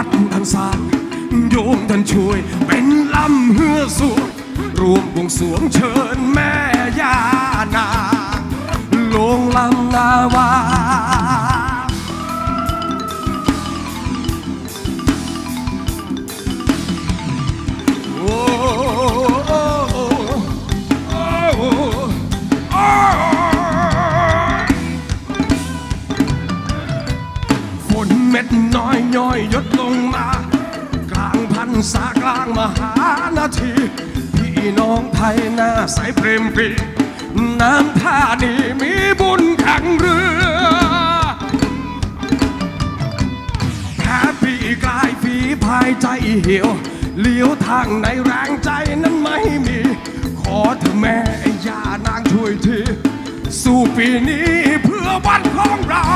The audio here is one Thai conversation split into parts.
วัดทานซายโยมท่านช่วยเป็นลำเฮือสวงรวมบวงสวงเชิญแม่ย่านาลงลำนาวา นเม็ดน้อยย้อยยดลงมา กลางพันษากลางมหานาที พี่น้องไทยหน้าใสเปรมปรีน้ำท่านี้มีบุญแข่งเรือแพ้ปีกลายฝีพายใจเหี่ยวเลี้ยวทางในแรงใจนั้นไม่มี ขอเถอะแม่ย่านางช่วยที สู้ปีนี้เพื่อวันของเรา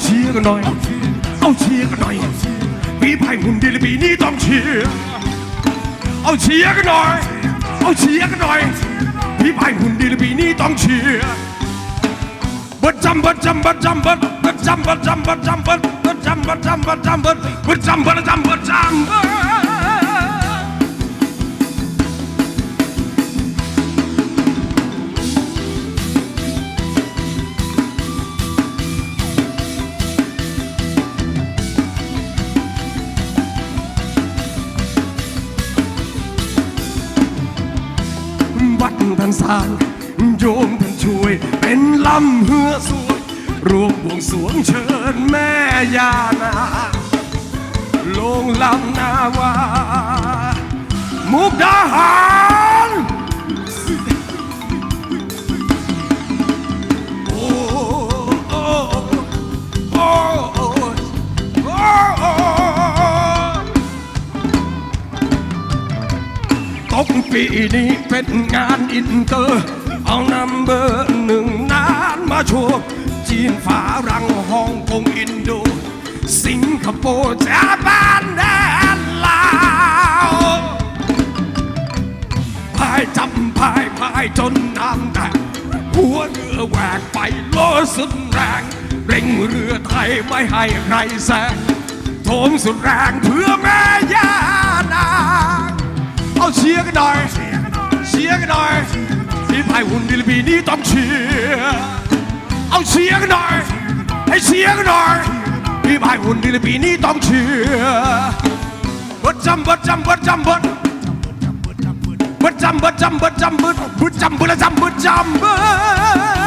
เอาเชียร์กันหน่อย เอาเชียร์กันหน่อย ปีไผ่หุ่นดีและปีนี้ต้องเชียร์ เอาเชียร์กันหน่อย เอาเชียร์กันหน่อย ปีไผ่หุ่นดีและปีนี้ต้องเชียร์บัดจำบัดจำบัดจำบัดบัดจำบัดจำบัดจำบัดบัดจำบัดจำบัดจำบัดบัดจำบัดจำบัดจำบัดางสางโยมท่านช่วย เป็นลำเหือสวยรวมบวงสวงเชิญแม่ยานาลงลำนาวา ปีนี้เป็นงานอินเตอร์ เอานัมเบอร์หนึ่งนานมาโชว์จีนฝารังฮ่องกงอินโด สิงคโปร์จาปานแดนลาวพายจำพายพายจนน้ำแตกหัวเรือแหวกไปโลสุดแรง เร่งเรือไทยไม่ให้ใครแซงโถมสุดแรงเพื่อแม่ย่า ต้องเชียร์เอาเสียงหน่อยให้เสียงหน่อยทีมไทยหุ่นดีลปีนี้ต้องเชียร์บัดจำบัดจำบัดจำบัดบัดจำบัดจำบัดจำบัดบัดจำบัดจำบัดจำบัด